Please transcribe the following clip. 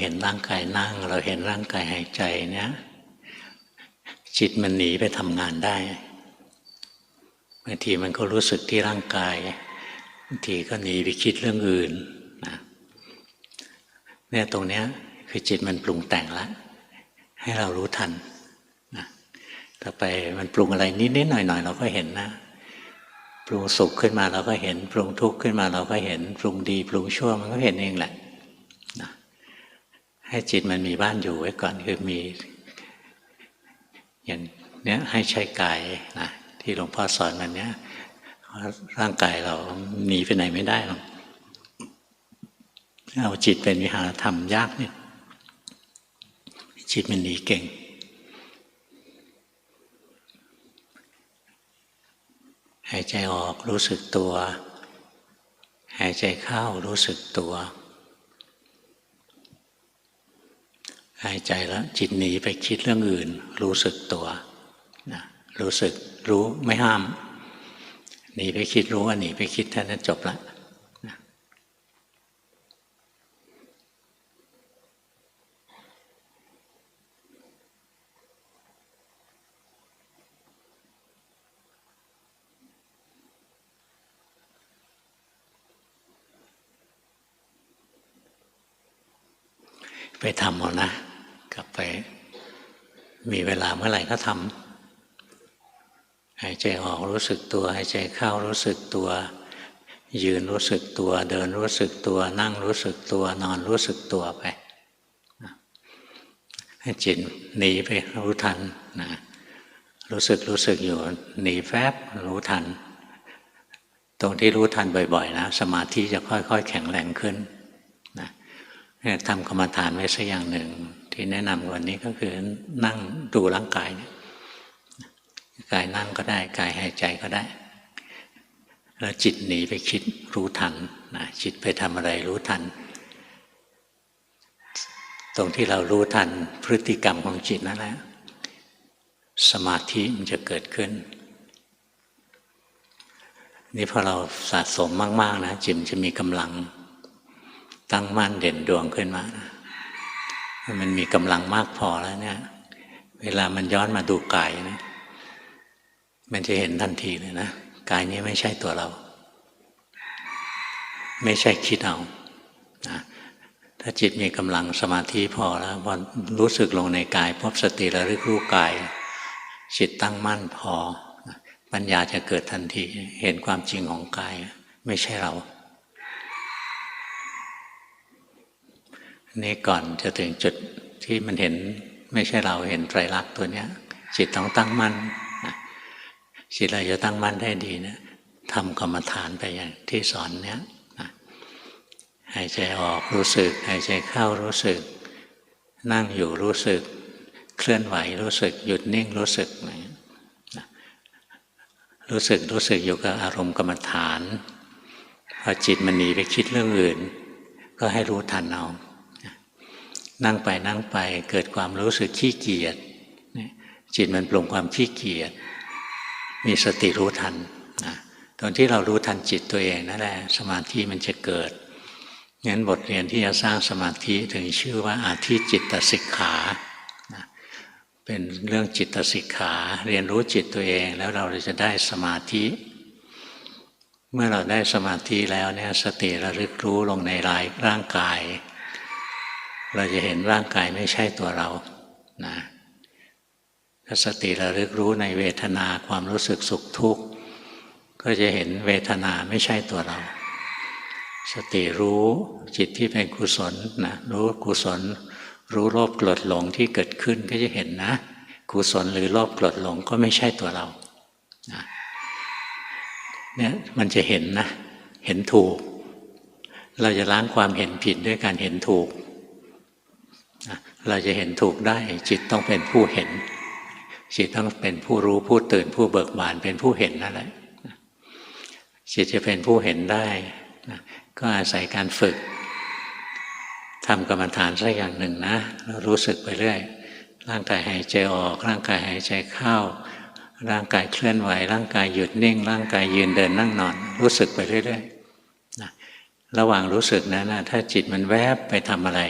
เห็นร่างกายนั่ง เราเห็นร่างกายหายใจเนี่ยจิตมันหนีไปทำงานได้บางทีมันก็รู้สึกที่ร่างกายบางทีก็หนีไปคิดเรื่องอื่นนะเนี่ยตรงเนี้ยคือจิตมันปรุงแต่งแล้วให้เรารู้ทันนะต่อไปมันปรุงอะไรนิดๆหน่อยๆเราก็เห็นนะปรุงสุขขึ้นมาเราก็เห็น ปรุงทุกข์ขึ้นมาเราก็เห็น ปรุงดี ปรุงชั่วมันก็เห็นเองแหละ ให้จิตมันมีบ้านอยู่ไว้ก่อนคือมีอย่างเนี้ยให้ใช้กายนะที่หลวงพ่อสอนมันเนี้ยร่างกายเราหนีไปไหนไม่ได้หรอกเอาจิตเป็นวิหารธรรมยากเนี่ยจิตมันหนีเก่ง หายใจออกรู้สึกตัว หายใจเข้ารู้สึกตัว หายใจแล้วจิตหนีไปคิดเรื่องอื่น รู้สึกตัวนะรู้สึกรู้ไม่ห้าม หนีไปคิดรู้ว่าหนีไปคิดท่นั้นจบละไปทำเอานะ กลับไป มีเวลาเมื่อไหร่ก็ทำหายใจออกรู้สึกตัวหายใจเข้ารู้สึกตัว ยืนรู้สึกตัว เดินรู้สึกตัว นั่งรู้สึกตัวนอนรู้สึกตัวไปให้จิตหนีไปรู้ทันนะรู้สึกรู้สึกอยู่หนีแฟบรู้ทัน ตรงที่รู้ทันบ่อยๆนะสมาธิจะค่อยๆ แข็งแรงขึ้นนะทำกรรมฐานไว้สักอย่างหนึ่ง ที่แนะนำวันนี้ก็คือนั่งดูร่างกายกายนั่งก็ได้กายหายใจก็ได้ แล้วจิตหนีไปคิดรู้ทันนะจิตไปทำอะไรรู้ทัน ตรงที่เรารู้ทันพฤติกรรมของจิตนั่นแหละสมาธิมันจะเกิดขึ้น นี่พอเราสะสมมาก ๆ นะจิตจะมีกำลังตั้งมั่นเด่นดวงขึ้นมานะ มันมีกำลังมากพอแล้วเนี่ย เวลามันย้อนมาดูกายนะ มันจะเห็นทันทีเลยนะกายนี้ไม่ใช่ตัวเรา ไม่ใช่คิดเอานะถ้าจิตมีกำลังสมาธิพอแล้วพอรู้สึกลงในกายพบสติระลึกรู้กาย จิตตั้งมั่นพอ ปัญญาจะเกิดทันที เห็นความจริงของกาย ไม่ใช่เรา นี่ก่อนจะถึงจุดที่มันเห็นไม่ใช่เราเห็นไตรลักษณ์ตัวเนี้ย จิตต้องตั้งมั่นจิตเราจะตั้งมั่นได้ดีเนะทำกรรมฐานไปอย่างที่สอนเนี้ยหายใจออกรู้สึก หายใจเข้ารู้สึก นั่งอยู่รู้สึก เคลื่อนไหวรู้สึก หยุดนิ่งรู้สึกรู้สึกรู้สึกอยู่กับอารมณ์กรรมฐานพอจิตมันหนีไปคิดเรื่องอื่น ก็ให้รู้ทันเอา นั่งไปนั่งไปเกิดความรู้สึกขี้เกียจจิตมันปรุงความขี้เกียจมีสติรู้ทันนะตอนที่เรารู้ทันจิตตัวเองนั่นแหละสมาธิมันจะเกิดงั้นบทเรียนที่จะสร้างสมาธิถึงชื่อว่าอาธิจิตสิกขานะเป็นเรื่องจิตสิกขา เรียนรู้จิตตัวเองแล้วเราจะได้สมาธิ เมื่อเราได้สมาธิแล้วเนี่ยสติระลึกรู้ลงในรายร่างกาย เราจะเห็นร่างกายไม่ใช่ตัวเรานะถ้าสติระลึกรู้ในเวทนาความรู้สึกสุขทุกข์ก็จะเห็นเวทนาไม่ใช่ตัวเรา สติรู้จิตที่เป็นกุศลนะรู้กุศล รู้โลภกรธหลงที่เกิดขึ้นก็จะเห็นนะ กุศลหรือโลภกรธหลงก็ไม่ใช่ตัวเรานะเนี่ยมันจะเห็นนะ เห็นถูก เราจะล้างความเห็นผิดด้วยการเห็นถูก เราจะเห็นถูกได้ จิตต้องเป็นผู้เห็น จิตต้องเป็นผู้รู้ผู้ตื่นผู้เบิกบานเป็นผู้เห็นนั่นแหละจิตจะเป็นผู้เห็นได้ก็อาศัยการฝึกทำกรรมฐานสักอย่างหนึ่งนะเรารู้สึกไปเรื่อยร่างกายหายใจออก ร่างกายหายใจเข้า ร่างกายเคลื่อนไหว ร่างกายหยุดนิ่ง ร่างกายยืนเดินนั่งนอน รู้สึกไปเรื่อยๆนะระหว่างรู้สึกนั้นนะถ้าจิตมันแวบไปทำอะไร